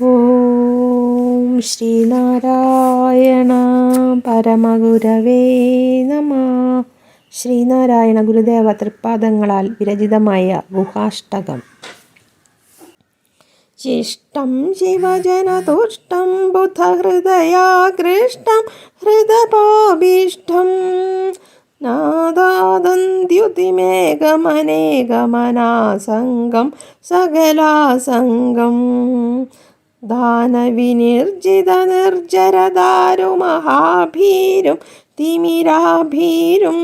ഓം ശ്രീനാരായണ പരമഗുരവേ നമ. ശ്രീനാരായണ ഗുരുദേവ തൃപ്പാദങ്ങളാൽ വിരചിതമായ ഗുഹാഷ്ടകം. ശിഷ്ടം ശിവജനതുഷ്ടം ബുധഹൃദയാകൃഷ്ടം ഹൃദപാഭീഷ്ടം നാദാദന്ത്യുതിമേകമനേകമനാസംഗം സകലാസംഗം. ദാനവിനിർജിതനിർജരദാരുമഹാഭീരും തിമിരാഭീരും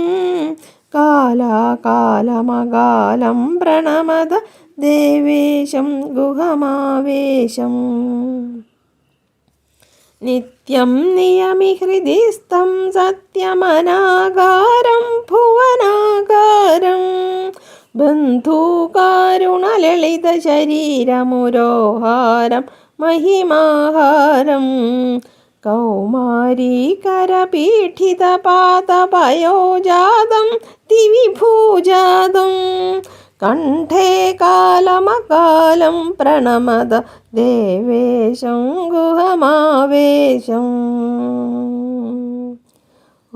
കാലാകാലമകാലം പ്രണമത ദേവേശം ഗുഹമാവേശം. നിത്യം നിയമി ഹൃദിസ്ഥം സത്യമനാകാരം ഭുവനാകാരം ബന്ധുകാരുണലളിതശരീരമുരോഹാരം महिमाहारं कौमारीकरपीठितपादपयोजातं दिविभूजातं कण्ठे कालमकालं प्रणमद देवेशं गुहमावेशम् ॐ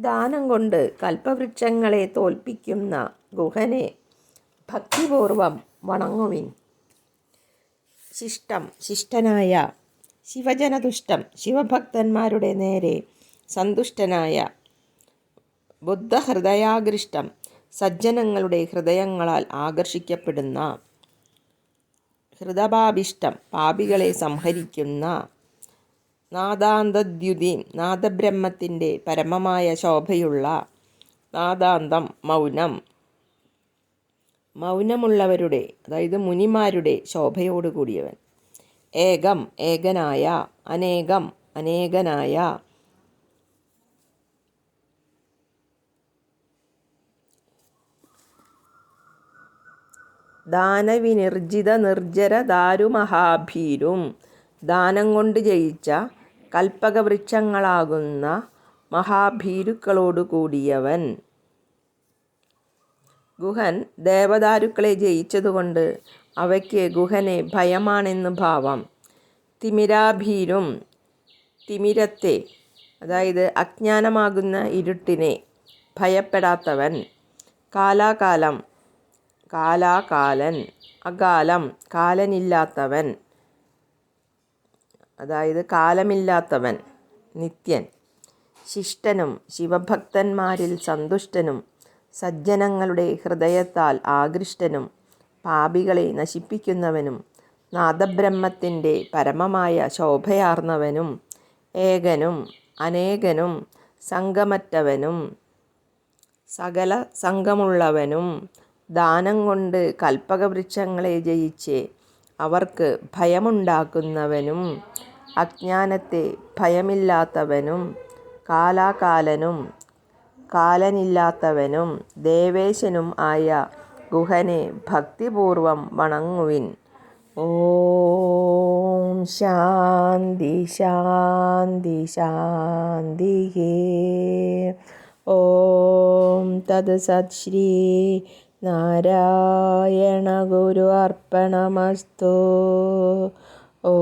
ദാനം കൊണ്ട് കൽപ്പവൃക്ഷങ്ങളെ തോൽപ്പിക്കുന്ന ഗുഹനെ ഭക്തിപൂർവം വണങ്ങുവിൻ. ശിഷ്ടം ശിഷ്ടനായ ശിവജനതുഷ്ടം ശിവഭക്തന്മാരുടെ നേരെ സന്തുഷ്ടനായ ബുദ്ധഹൃദയാകൃഷ്ടം സജ്ജനങ്ങളുടെ ഹൃദയങ്ങളാൽ ആകർഷിക്കപ്പെടുന്ന ഹൃദപാപിഷ്ടം പാപികളെ സംഹരിക്കുന്ന നാദാന്തദ്യുതി നാദബ്രഹ്മത്തിന്റെ പരമമായ ശോഭയുള്ള നാദാന്തം മൗനം. മൗനമുള്ളവരുടെ അതായത് മുനിമാരുടെ ശോഭയോടുകൂടിയവൻ ഏകം ഏകനായ അനേകം അനേകനായ. ദാനവിനിർജിത നിർജര ദാരുമഹാഭീരും. ദാനം കൊണ്ട് ജയിച്ച കൽപ്പകവൃക്ഷങ്ങളാകുന്ന മഹാഭീരുക്കളോടുകൂടിയവൻ. ഗുഹൻ ദേവദാരുക്കളെ ജയിച്ചതുകൊണ്ട് അവയ്ക്ക് ഗുഹനെ ഭയമാണെന്ന് ഭാവം. തിമിരാഭീരും തിമിരത്തെ അതായത് അജ്ഞാനമാകുന്ന ഇരുട്ടിനെ ഭയപ്പെടാത്തവൻ. കാലാകാലം കാലാകാലൻ അകാലം കാലനില്ലാത്തവൻ. അതായത് കാലമില്ലാത്തവൻ നിത്യൻ. ശിഷ്ടനും ശിവഭക്തന്മാരിൽ സന്തുഷ്ടനും സജ്ജനങ്ങളുടെ ഹൃദയത്താൽ ആകൃഷ്ടനും പാപികളെ നശിപ്പിക്കുന്നവനും നാദബ്രഹ്മത്തിന്റെ പരമമായ ശോഭയാർന്നവനും ഏകനും അനേകനും സംഗമറ്റവനും സകല സംഘമുള്ളവനും ദാനം കൊണ്ട് കൽപ്പകവൃക്ഷങ്ങളെ ജയിച്ച് അവർക്ക് ഭയമുണ്ടാക്കുന്നവനും അജ്ഞാനത്തെ ഭയമില്ലാത്തവനും കാലാകാലനും കാലനില്ലാത്തവനും ദേവേശനും ആയ ഗുഹനെ ഭക്തിപൂർവം വണങ്ങുവിൻ. ഓം ശാന്തി ശാന്തി ശാന്തി ഓം തത് ശ്രീ നാരായണ ഗുരു അർപ്പണമസ്തു. Oh.